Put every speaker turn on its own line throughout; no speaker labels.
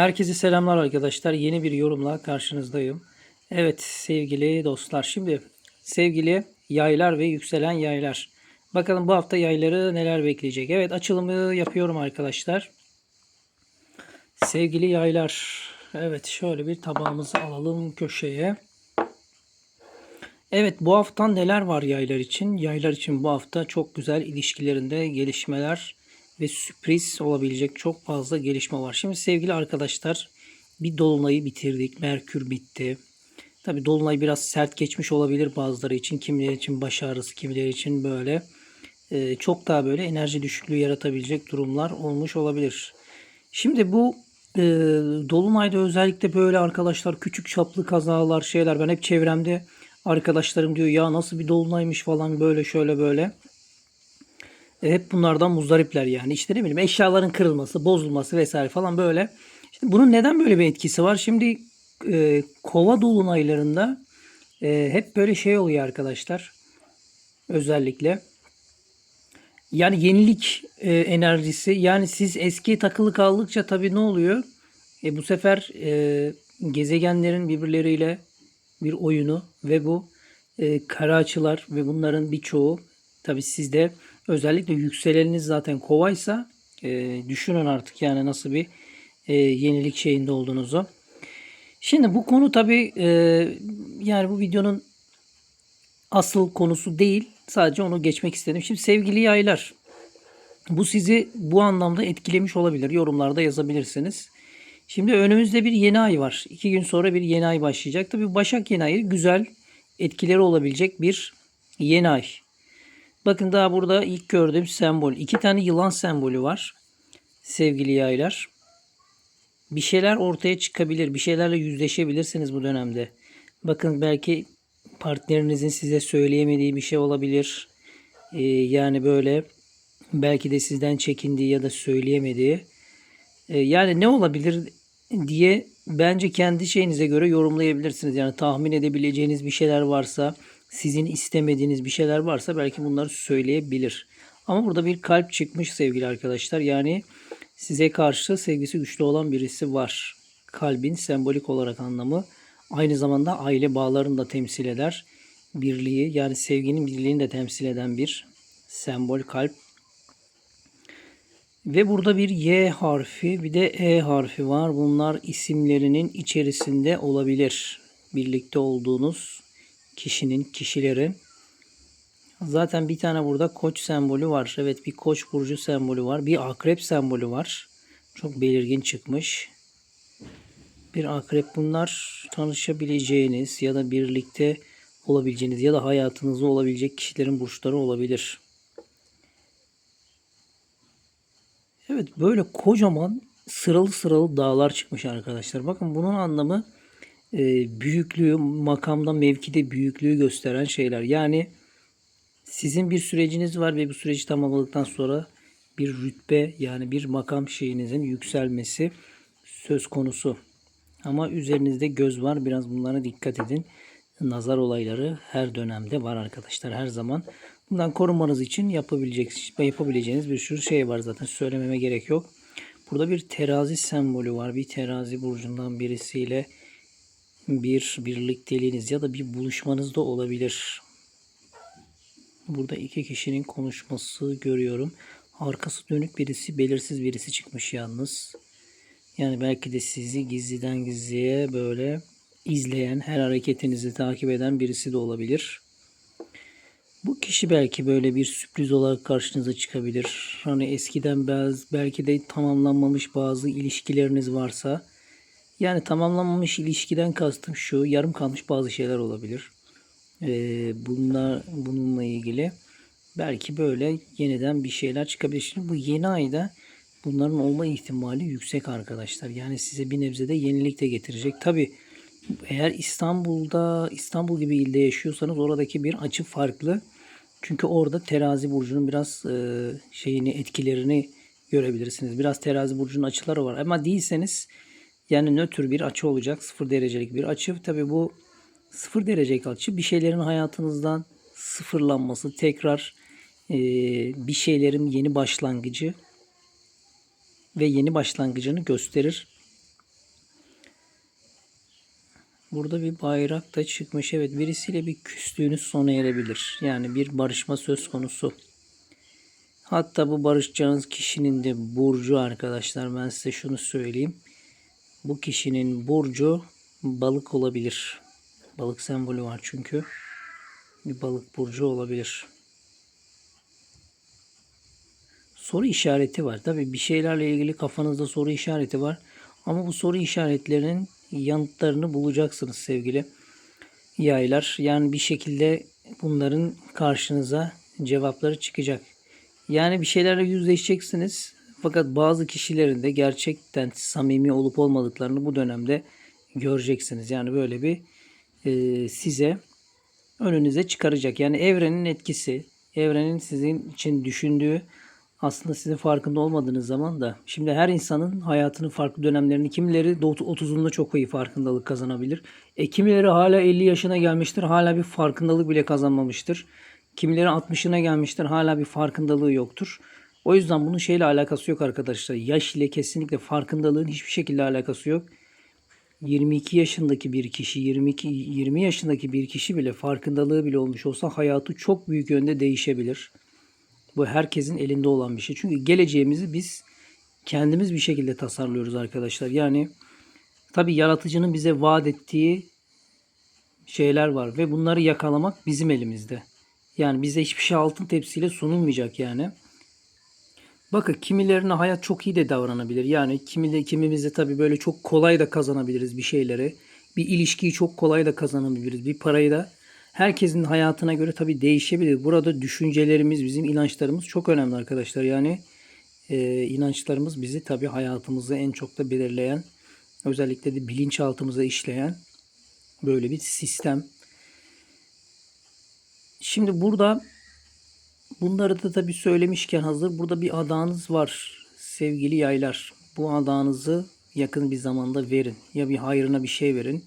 Herkese selamlar arkadaşlar. Yeni bir yorumla karşınızdayım. Evet sevgili dostlar. Şimdi sevgili yaylar ve yükselen yaylar. Bakalım bu hafta yayları neler bekleyecek. Evet açılımı yapıyorum arkadaşlar. Sevgili yaylar. Evet şöyle bir tabağımızı alalım köşeye. Evet bu hafta neler var yaylar için? Yaylar için bu hafta çok güzel ilişkilerinde gelişmeler ve sürpriz olabilecek çok fazla gelişme var. Şimdi sevgili arkadaşlar bir dolunayı bitirdik. Merkür bitti. Tabi dolunay biraz sert geçmiş olabilir bazıları için. Kimileri için baş ağrısı, kimileri için böyle e, çok daha böyle enerji düşüklüğü yaratabilecek durumlar olmuş olabilir. Şimdi bu e, dolunayda özellikle böyle arkadaşlar küçük çaplı kazalar şeyler ben hep çevremde arkadaşlarım diyor ya nasıl bir dolunaymış falan böyle şöyle böyle. E, hep bunlardan muzdaripler yani. İşte ne bileyim eşyaların kırılması, bozulması vesaire falan böyle. İşte bunun neden böyle bir etkisi var? Şimdi e, kova dolunaylarında e, hep böyle şey oluyor arkadaşlar. Özellikle. Yani yenilik e, enerjisi. Yani siz eski takılı kaldıkça tabii ne oluyor? E, bu sefer e, gezegenlerin birbirleriyle bir oyunu ve bu e, kara açılar ve bunların birçoğu tabii sizde özellikle yükseleniniz zaten kovaysa e, düşünün artık yani nasıl bir e, yenilik şeyinde olduğunuzu. Şimdi bu konu tabii e, yani bu videonun asıl konusu değil. Sadece onu geçmek istedim. Şimdi sevgili yaylar bu sizi bu anlamda etkilemiş olabilir. Yorumlarda yazabilirsiniz. Şimdi önümüzde bir yeni ay var. İki gün sonra bir yeni ay başlayacak. Tabii Başak yeni ayı güzel etkileri olabilecek bir yeni ay. Bakın daha burada ilk gördüğüm sembol. iki tane yılan sembolü var. Sevgili yaylar. Bir şeyler ortaya çıkabilir. Bir şeylerle yüzleşebilirsiniz bu dönemde. Bakın belki partnerinizin size söyleyemediği bir şey olabilir. Ee, yani böyle belki de sizden çekindiği ya da söyleyemediği. Ee, yani ne olabilir diye bence kendi şeyinize göre yorumlayabilirsiniz. Yani tahmin edebileceğiniz bir şeyler varsa, sizin istemediğiniz bir şeyler varsa belki bunları söyleyebilir. Ama burada bir kalp çıkmış sevgili arkadaşlar. Yani size karşı sevgisi güçlü olan birisi var. Kalbin sembolik olarak anlamı aynı zamanda aile bağlarını da temsil eder. Birliği yani sevginin birliğini de temsil eden bir sembol kalp. Ve burada bir Y harfi bir de E harfi var. Bunlar isimlerinin içerisinde olabilir. Birlikte olduğunuz kişinin, kişilerin. Zaten bir tane burada koç sembolü var. Evet bir koç burcu sembolü var. Bir akrep sembolü var. Çok belirgin çıkmış. Bir akrep bunlar tanışabileceğiniz ya da birlikte olabileceğiniz ya da hayatınızda olabilecek kişilerin burçları olabilir. Evet böyle kocaman sıralı sıralı dağlar çıkmış arkadaşlar. Bakın bunun anlamı e, büyüklüğü, makamda mevkide büyüklüğü gösteren şeyler. Yani sizin bir süreciniz var ve bu süreci tamamladıktan sonra bir rütbe yani bir makam şeyinizin yükselmesi söz konusu. Ama üzerinizde göz var. Biraz bunlara dikkat edin. Nazar olayları her dönemde var arkadaşlar. Her zaman. Bundan korunmanız için yapabilecek, yapabileceğiniz bir sürü şey var zaten. Söylememe gerek yok. Burada bir terazi sembolü var. Bir terazi burcundan birisiyle bir birlikteliğiniz ya da bir buluşmanız da olabilir. Burada iki kişinin konuşması görüyorum. Arkası dönük birisi, belirsiz birisi çıkmış yalnız. Yani belki de sizi gizliden gizliye böyle izleyen, her hareketinizi takip eden birisi de olabilir. Bu kişi belki böyle bir sürpriz olarak karşınıza çıkabilir. Hani eskiden belki de tamamlanmamış bazı ilişkileriniz varsa yani tamamlanmamış ilişkiden kastım şu yarım kalmış bazı şeyler olabilir. Ee, bunlar bununla ilgili belki böyle yeniden bir şeyler çıkabilir. Şimdi bu yeni ayda bunların olma ihtimali yüksek arkadaşlar. Yani size bir nebze de yenilik de getirecek. Tabi eğer İstanbul'da İstanbul gibi ilde yaşıyorsanız oradaki bir açı farklı. Çünkü orada terazi burcunun biraz e, şeyini etkilerini görebilirsiniz. Biraz terazi burcunun açıları var. Ama değilseniz yani nötr bir açı olacak. Sıfır derecelik bir açı. Tabi bu sıfır derecelik açı bir şeylerin hayatınızdan sıfırlanması, tekrar e, bir şeylerin yeni başlangıcı ve yeni başlangıcını gösterir. Burada bir bayrak da çıkmış. Evet birisiyle bir küslüğünüz sona erebilir. Yani bir barışma söz konusu. Hatta bu barışacağınız kişinin de burcu arkadaşlar ben size şunu söyleyeyim. Bu kişinin burcu balık olabilir. Balık sembolü var çünkü. Bir balık burcu olabilir. Soru işareti var. Tabi bir şeylerle ilgili kafanızda soru işareti var. Ama bu soru işaretlerinin yanıtlarını bulacaksınız sevgili yaylar. Yani bir şekilde bunların karşınıza cevapları çıkacak. Yani bir şeylerle yüzleşeceksiniz. Fakat bazı kişilerin de gerçekten samimi olup olmadıklarını bu dönemde göreceksiniz. Yani böyle bir e, size önünüze çıkaracak. Yani evrenin etkisi, evrenin sizin için düşündüğü aslında sizin farkında olmadığınız zaman da şimdi her insanın hayatının farklı dönemlerini kimileri 30'unda çok iyi farkındalık kazanabilir. E kimileri hala 50 yaşına gelmiştir hala bir farkındalık bile kazanmamıştır. Kimileri 60'ına gelmiştir hala bir farkındalığı yoktur. O yüzden bunun şeyle alakası yok arkadaşlar. Yaş ile kesinlikle farkındalığın hiçbir şekilde alakası yok. 22 yaşındaki bir kişi, 22 20 yaşındaki bir kişi bile farkındalığı bile olmuş olsa hayatı çok büyük yönde değişebilir. Bu herkesin elinde olan bir şey. Çünkü geleceğimizi biz kendimiz bir şekilde tasarlıyoruz arkadaşlar. Yani tabi yaratıcının bize vaat ettiği şeyler var ve bunları yakalamak bizim elimizde. Yani bize hiçbir şey altın tepsiyle sunulmayacak yani. Bakın kimilerine hayat çok iyi de davranabilir. Yani kimi de kimimizde tabii böyle çok kolay da kazanabiliriz bir şeyleri. Bir ilişkiyi çok kolay da kazanabiliriz. Bir parayı da herkesin hayatına göre tabii değişebilir. Burada düşüncelerimiz, bizim inançlarımız çok önemli arkadaşlar. Yani e, inançlarımız bizi tabii hayatımızı en çok da belirleyen, özellikle de bilinçaltımıza işleyen böyle bir sistem. Şimdi burada bunları da tabii söylemişken hazır burada bir adağınız var sevgili yaylar. Bu adağınızı yakın bir zamanda verin. Ya bir hayrına bir şey verin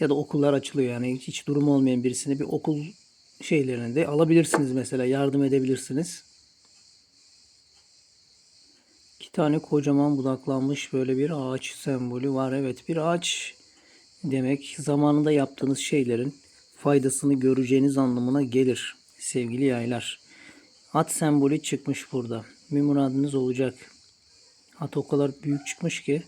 ya da okullar açılıyor yani hiç durumu olmayan birisine bir okul şeylerini de alabilirsiniz mesela yardım edebilirsiniz. İki tane kocaman budaklanmış böyle bir ağaç sembolü var. Evet bir ağaç demek zamanında yaptığınız şeylerin faydasını göreceğiniz anlamına gelir sevgili yaylar. At sembolü çıkmış burada. Bir muradınız olacak. At o kadar büyük çıkmış ki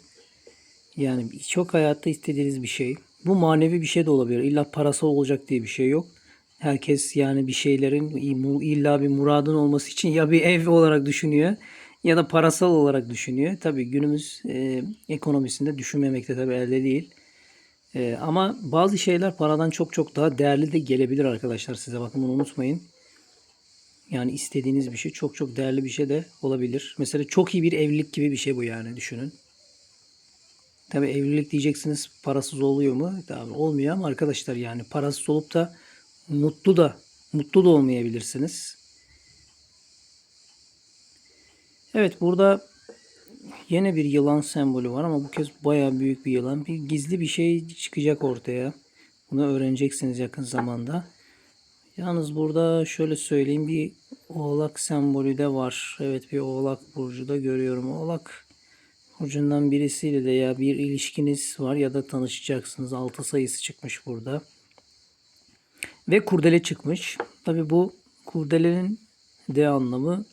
yani çok hayatta istediğiniz bir şey. Bu manevi bir şey de olabilir. İlla parasal olacak diye bir şey yok. Herkes yani bir şeylerin illa bir muradın olması için ya bir ev olarak düşünüyor ya da parasal olarak düşünüyor. Tabii günümüz e, ekonomisinde düşünmemekte tabii elde değil. E, ama bazı şeyler paradan çok çok daha değerli de gelebilir arkadaşlar size. Bakın bunu unutmayın. Yani istediğiniz bir şey çok çok değerli bir şey de olabilir. Mesela çok iyi bir evlilik gibi bir şey bu yani düşünün. Tabi evlilik diyeceksiniz parasız oluyor mu? Tabii olmuyor ama arkadaşlar yani parasız olup da mutlu da mutlu da olmayabilirsiniz. Evet burada yine bir yılan sembolü var ama bu kez baya büyük bir yılan. Bir gizli bir şey çıkacak ortaya. Bunu öğreneceksiniz yakın zamanda. Yalnız burada şöyle söyleyeyim bir oğlak sembolü de var. Evet bir oğlak burcu da görüyorum. Oğlak burcundan birisiyle de ya bir ilişkiniz var ya da tanışacaksınız. 6 sayısı çıkmış burada. Ve kurdele çıkmış. Tabi bu kurdelenin de anlamı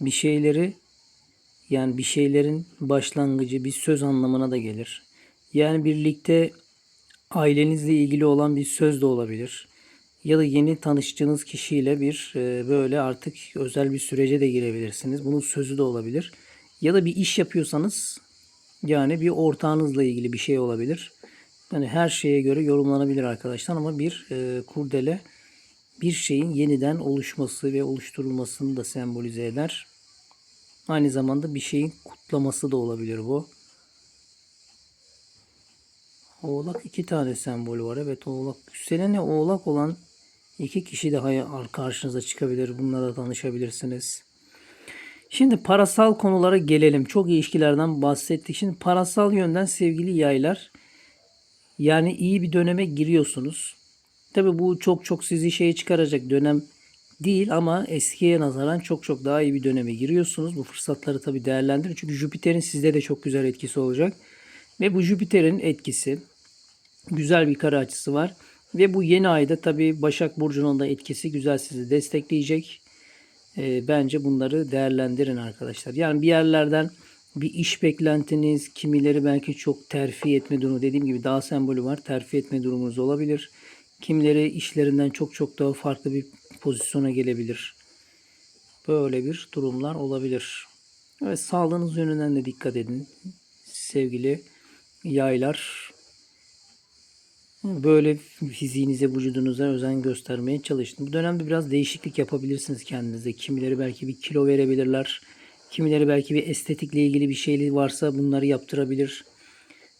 bir şeyleri yani bir şeylerin başlangıcı bir söz anlamına da gelir. Yani birlikte ailenizle ilgili olan bir söz de olabilir ya da yeni tanıştığınız kişiyle bir e, böyle artık özel bir sürece de girebilirsiniz. Bunun sözü de olabilir. Ya da bir iş yapıyorsanız yani bir ortağınızla ilgili bir şey olabilir. Yani her şeye göre yorumlanabilir arkadaşlar ama bir e, kurdele bir şeyin yeniden oluşması ve oluşturulmasını da sembolize eder. Aynı zamanda bir şeyin kutlaması da olabilir bu. Oğlak iki tane sembolü var. Evet oğlak. Yükseleni oğlak olan İki kişi daha karşınıza çıkabilir. Bunlara tanışabilirsiniz. Şimdi parasal konulara gelelim. Çok ilişkilerden bahsettik. Şimdi parasal yönden sevgili yaylar yani iyi bir döneme giriyorsunuz. Tabi bu çok çok sizi şeye çıkaracak dönem değil ama eskiye nazaran çok çok daha iyi bir döneme giriyorsunuz. Bu fırsatları tabi değerlendirin. Çünkü Jüpiter'in sizde de çok güzel etkisi olacak. Ve bu Jüpiter'in etkisi Güzel bir kare açısı var. Ve bu yeni ayda tabii Başak Burcu'nun da etkisi güzel sizi destekleyecek. Ee, bence bunları değerlendirin arkadaşlar. Yani bir yerlerden bir iş beklentiniz, kimileri belki çok terfi etme durumu dediğim gibi daha sembolü var. Terfi etme durumunuz olabilir. Kimileri işlerinden çok çok daha farklı bir pozisyona gelebilir. Böyle bir durumlar olabilir. Evet sağlığınız yönünden de dikkat edin. Sevgili yaylar. Böyle fiziğinize, vücudunuza özen göstermeye çalışın. Bu dönemde biraz değişiklik yapabilirsiniz kendinize. Kimileri belki bir kilo verebilirler. Kimileri belki bir estetikle ilgili bir şeyli varsa bunları yaptırabilir.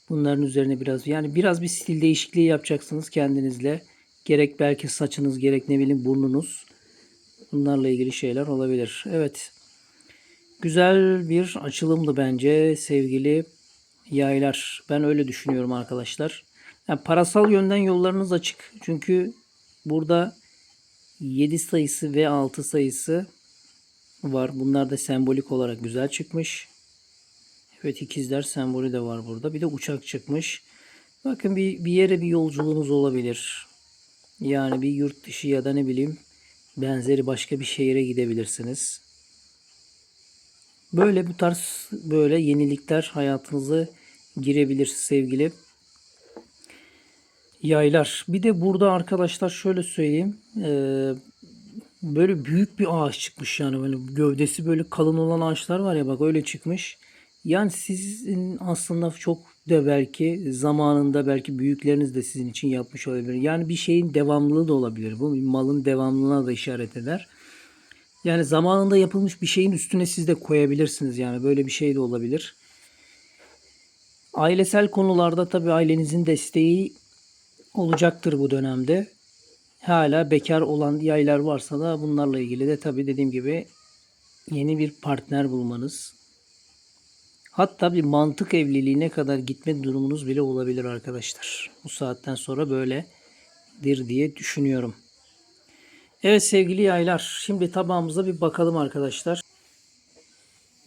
Bunların üzerine biraz yani biraz bir stil değişikliği yapacaksınız kendinizle. Gerek belki saçınız gerek ne bileyim burnunuz. Bunlarla ilgili şeyler olabilir. Evet. Güzel bir açılımdı bence sevgili yaylar. Ben öyle düşünüyorum arkadaşlar. Yani parasal yönden yollarınız açık. Çünkü burada 7 sayısı ve 6 sayısı var. Bunlar da sembolik olarak güzel çıkmış. Evet ikizler sembolü de var burada. Bir de uçak çıkmış. Bakın bir, bir yere bir yolculuğunuz olabilir. Yani bir yurt dışı ya da ne bileyim benzeri başka bir şehire gidebilirsiniz. Böyle bu tarz böyle yenilikler hayatınıza girebilir sevgili yaylar. Bir de burada arkadaşlar şöyle söyleyeyim. Ee, böyle büyük bir ağaç çıkmış yani böyle gövdesi böyle kalın olan ağaçlar var ya bak öyle çıkmış. Yani sizin aslında çok da belki zamanında belki büyükleriniz de sizin için yapmış olabilir. Yani bir şeyin devamlılığı da olabilir. Bu malın devamlılığına da işaret eder. Yani zamanında yapılmış bir şeyin üstüne siz de koyabilirsiniz. Yani böyle bir şey de olabilir. Ailesel konularda tabii ailenizin desteği olacaktır bu dönemde. Hala bekar olan yaylar varsa da bunlarla ilgili de tabii dediğim gibi yeni bir partner bulmanız. Hatta bir mantık evliliğine kadar gitme durumunuz bile olabilir arkadaşlar. Bu saatten sonra böyledir diye düşünüyorum. Evet sevgili yaylar. Şimdi tabağımıza bir bakalım arkadaşlar.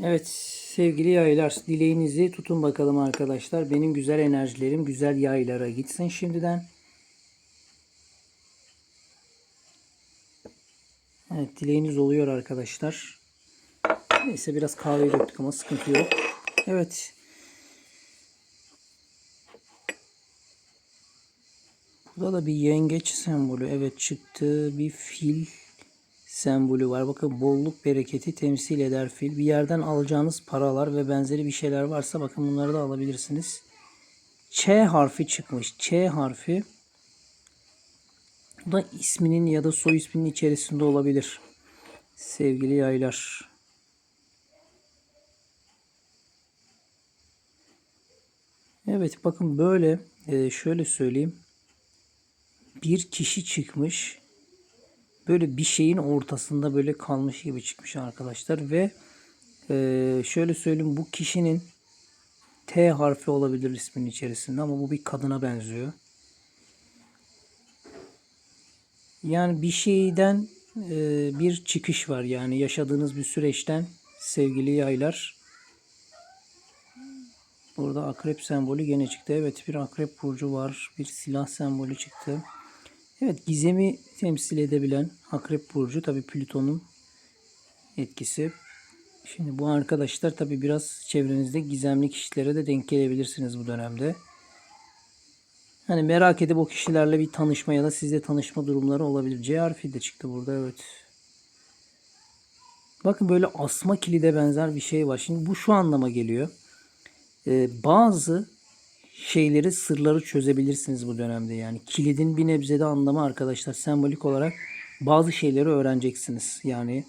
Evet sevgili yaylar. Dileğinizi tutun bakalım arkadaşlar. Benim güzel enerjilerim güzel yaylara gitsin şimdiden. Evet dileğiniz oluyor arkadaşlar. Neyse biraz kahve döktük ama sıkıntı yok. Evet. Burada da bir yengeç sembolü. Evet çıktı. Bir fil sembolü var. Bakın bolluk bereketi temsil eder fil. Bir yerden alacağınız paralar ve benzeri bir şeyler varsa bakın bunları da alabilirsiniz. Ç harfi çıkmış. Ç harfi bu da isminin ya da soy isminin içerisinde olabilir. Sevgili yaylar. Evet bakın böyle e, şöyle söyleyeyim. Bir kişi çıkmış. Böyle bir şeyin ortasında böyle kalmış gibi çıkmış arkadaşlar ve e, şöyle söyleyeyim bu kişinin T harfi olabilir ismin içerisinde ama bu bir kadına benziyor. Yani bir şeyden e, bir çıkış var yani yaşadığınız bir süreçten sevgili yaylar. Burada akrep sembolü gene çıktı. Evet bir akrep burcu var. Bir silah sembolü çıktı. Evet gizemi temsil edebilen akrep burcu tabi Plüton'un etkisi. Şimdi bu arkadaşlar tabi biraz çevrenizde gizemli kişilere de denk gelebilirsiniz bu dönemde. Hani merak edip o kişilerle bir tanışma ya da sizle tanışma durumları olabilir. C harfi de çıktı burada evet. Bakın böyle asma kilide benzer bir şey var. Şimdi bu şu anlama geliyor. Ee, bazı şeyleri, sırları çözebilirsiniz bu dönemde. Yani kilidin bir nebzede anlamı arkadaşlar sembolik olarak bazı şeyleri öğreneceksiniz. Yani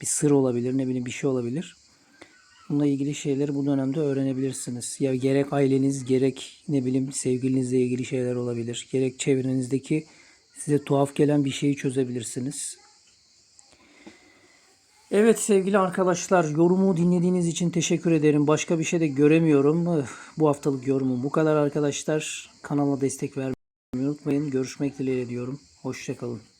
bir sır olabilir, ne bileyim bir şey olabilir. Bununla ilgili şeyleri bu dönemde öğrenebilirsiniz. Ya gerek aileniz, gerek ne bileyim sevgilinizle ilgili şeyler olabilir. Gerek çevrenizdeki size tuhaf gelen bir şeyi çözebilirsiniz. Evet sevgili arkadaşlar yorumu dinlediğiniz için teşekkür ederim. Başka bir şey de göremiyorum. Bu haftalık yorumum bu kadar arkadaşlar. Kanala destek vermeyi unutmayın. Görüşmek dileğiyle diyorum. Hoşçakalın.